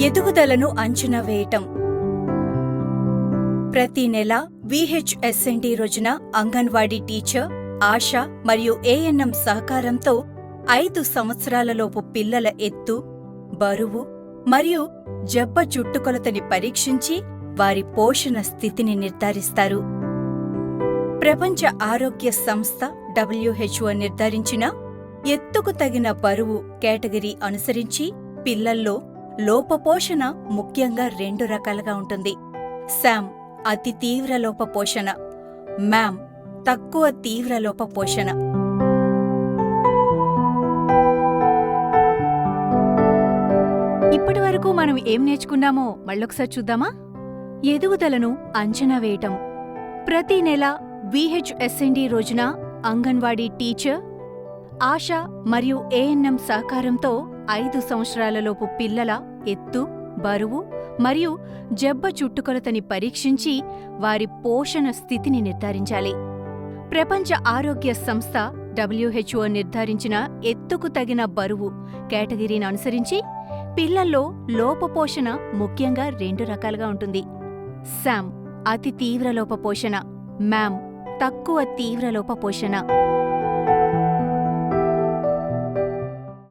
ఎదుగుదలను అంచనా వేయటం. ప్రతి నెల విహెచ్ఎస్ఎన్డి రోజున అంగన్వాడీ టీచర్ ఆశ మరియు ఏఎన్ఎం సహకారంతో ఐదు సంవత్సరాలలోపు పిల్లల ఎత్తు బరువు మరియు జబ్బ చుట్టుకొలతని పరీక్షించి వారి పోషణ స్థితిని నిర్ధారిస్తారు. ప్రపంచ ఆరోగ్య సంస్థ డబ్ల్యూహెచ్ఓ నిర్ధారించిన ఎత్తుకు తగిన బరువు కేటగిరీ అనుసరించి పిల్లల్లో లోపపోషణ ముఖ్యంగా రెండు రకాలుగా ఉంటుంది. శామ్ అతి తీవ్ర లోపపోషణ. మ్యామ్ తక్కువ తీవ్ర లోపపోషణ. ఇప్పటి వరకు మనం ఏం నేర్చుకున్నామో మళ్ళొకసారి చూద్దామా? ఎదుగుదలను అంచనా వేయటం. ప్రతి నెల విహెచ్ఎస్ఎన్డి రోజున అంగన్వాడీ టీచర్ ఆశ మరియు ఏఎన్ఎం సహకారంతో ఐదు సంవత్సరాలలోపు పిల్లల ఎత్తు బరువు మరియు జబ్బ చుట్టుకొలతని పరీక్షించి వారి పోషణ స్థితిని నిర్ధారించాలి. ప్రపంచ ఆరోగ్య సంస్థ డబ్ల్యూహెచ్ఓ నిర్ధారించిన ఎత్తుకు తగిన బరువు కేటగిరీని అనుసరించి పిల్లల్లో లోపపోషణ ముఖ్యంగా రెండు రకాలుగా ఉంటుంది. శామ్ అతి తీవ్ర లోపపోషణ. మ్యామ్ తక్కువ తీవ్ర లోపపోషణ.